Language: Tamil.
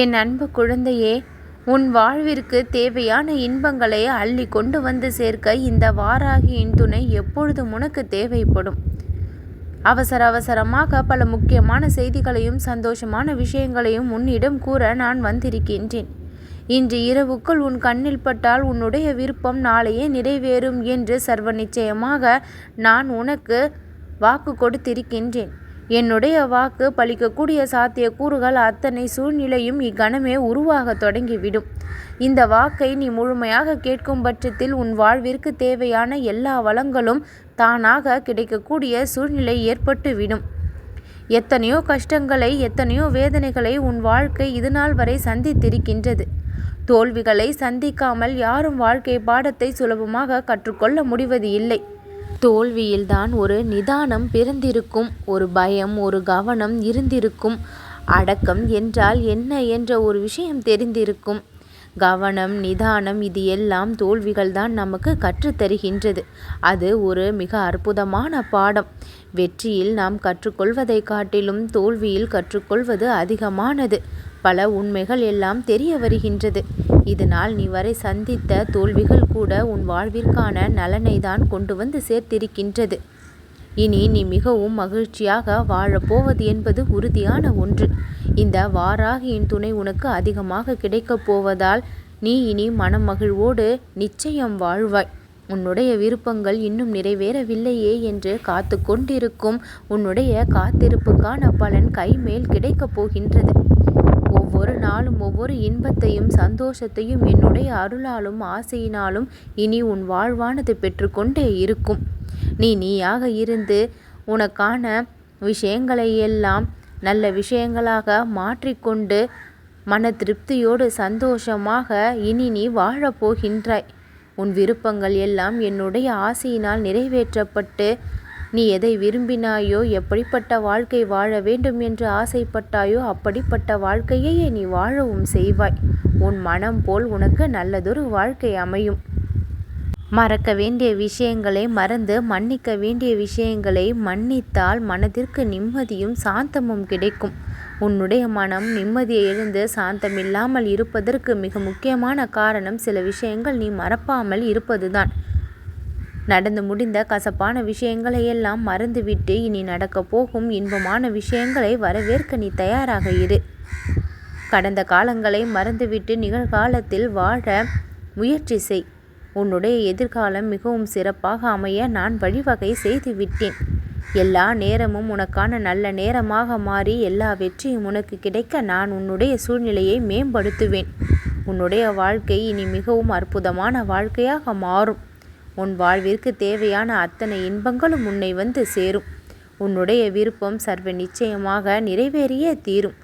என் அன்பு குழந்தையே உன் வாழ்விற்கு தேவையான இன்பங்களை அள்ளி கொண்டு வந்து சேர்க்க இந்த வாராகியின் துணை எப்பொழுதும் உனக்கு தேவைப்படும். அவசர அவசரமாக பல முக்கியமான செய்திகளையும் சந்தோஷமான விஷயங்களையும் உன்னிடம் கூற நான் வந்திருக்கின்றேன். இன்று இரவுக்குள் உன் கண்ணில் பட்டால் உன்னுடைய விருப்பம் நாளையே நிறைவேறும் என்று சர்வ நிச்சயமாக நான் உனக்கு வாக்கு கொடுத்திருக்கின்றேன். என்னுடைய வாக்கு பலிக்கக்கூடிய சாத்தியக்கூறுகள் அத்தனை சூழ்நிலையும் இக்கணமே உருவாக தொடங்கிவிடும். இந்த வாக்கை நீ முழுமையாக கேட்கும் பட்சத்தில் உன் வாழ்விற்கு தேவையான எல்லா வளங்களும் தானாக கிடைக்கக்கூடிய சூழ்நிலை ஏற்பட்டுவிடும். எத்தனையோ கஷ்டங்களை எத்தனையோ வேதனைகளை உன் வாழ்க்கை இதுநாள் வரை சந்தித்திருக்கின்றது. தோல்விகளை சந்திக்காமல் யாரும் வாழ்க்கை பாடத்தை சுலபமாக கற்றுக்கொள்ள முடிவது இல்லை தோல்வியில்தான் ஒரு நிதானம் பிறந்திருக்கும் ஒரு பயம் ஒரு கவனம் இருந்திருக்கும். அடக்கம் என்றால் என்ன என்ற ஒரு விஷயம் தெரிந்திருக்கும். கவனம் நிதானம் இது எல்லாம் தோல்விகள் தான் நமக்கு கற்றுத்தருகின்றது அது ஒரு மிக அற்புதமான பாடம். வெற்றியில் நாம் கற்றுக்கொள்வதை காட்டிலும் தோல்வியில் கற்றுக்கொள்வது அதிகமானது. பல உண்மைகள் எல்லாம் தெரிய வருகின்றது. இதனால் நீ வரை சந்தித்த தோல்விகள் கூட உன் வாழ்விற்கான நலனை தான் கொண்டு வந்து சேர்த்திருக்கின்றது. இனி நீ மிகவும் மகிழ்ச்சியாக வாழப்போவது என்பது உறுதியான ஒன்று. இந்த வாராகியின் துணை உனக்கு அதிகமாக கிடைக்கப் போவதால் நீ இனி மனமகிழ்வோடு நிச்சயம் வாழ்வாய். உன்னுடைய விருப்பங்கள் இன்னும் நிறைவேறவில்லையே என்று காத்து கொண்டிருக்கும் உன்னுடைய காத்திருப்புக்கான பலன் கைமேல் கிடைக்கப் போகின்றது. ஒவ்வொரு நாளும் ஒவ்வொரு இன்பத்தையும் சந்தோஷத்தையும் என்னுடைய அருளாலும் ஆசையினாலும் இனி உன் வாழ்வானது பெற்றுக்கொண்டே இருக்கும். நீ நீயாக இருந்து உனக்கான விஷயங்களை எல்லாம் நல்ல விஷயங்களாக மாற்றிக்கொண்டு மன திருப்தியோடு சந்தோஷமாக இனி நீ வாழப்போகின்றாய். உன் விருப்பங்கள் எல்லாம் என்னுடைய ஆசையினால் நிறைவேற்றப்பட்டு நீ எதை விரும்பினாயோ எப்படிப்பட்ட வாழ்க்கை வாழ வேண்டும் என்று ஆசைப்பட்டாயோ அப்படிப்பட்ட வாழ்க்கையே நீ வாழவும் செய்வாய். உன் மனம் போல் உனக்கு நல்லதொரு வாழ்க்கை அமையும். மறக்க வேண்டிய விஷயங்களை மறந்து மன்னிக்க வேண்டிய விஷயங்களை மன்னித்தால் மனதிற்கு நிம்மதியும் சாந்தமும் கிடைக்கும். உன்னுடைய மனம் நிம்மதியை இழந்து சாந்தமில்லாமல் இருப்பதற்கு மிக முக்கியமான காரணம் சில விஷயங்கள் நீ மறப்பாமல் இருப்பதுதான். நடந்து முடிந்த கசப்பான விஷயங்களை எல்லாம் மறந்துவிட்டு இனி நடக்கப் போகும் இன்பமான விஷயங்களை வரவேற்க நீ தயாராக இரு. கடந்த காலங்களை மறந்துவிட்டு நிகழ்காலத்தில் வாழ முயற்சி செய். உன்னுடைய எதிர்காலம் மிகவும் சிறப்பாக அமைய நான் வழிவகை செய்து விட்டேன் எல்லா நேரமும் உனக்கான நல்ல நேரமாக மாறி எல்லா வெற்றியும் உனக்கு கிடைக்க நான் உன்னுடைய சூழ்நிலையை மேம்படுத்துவேன். உன்னுடைய வாழ்க்கை இனி மிகவும் அற்புதமான வாழ்க்கையாக மாறும். உன் வாழ்விற்கு தேவையான அத்தனை இன்பங்களும் உன்னை வந்து சேரும். உன்னுடைய விருப்பம் சர்வ நிச்சயமாக நிறைவேறியே தீரும்.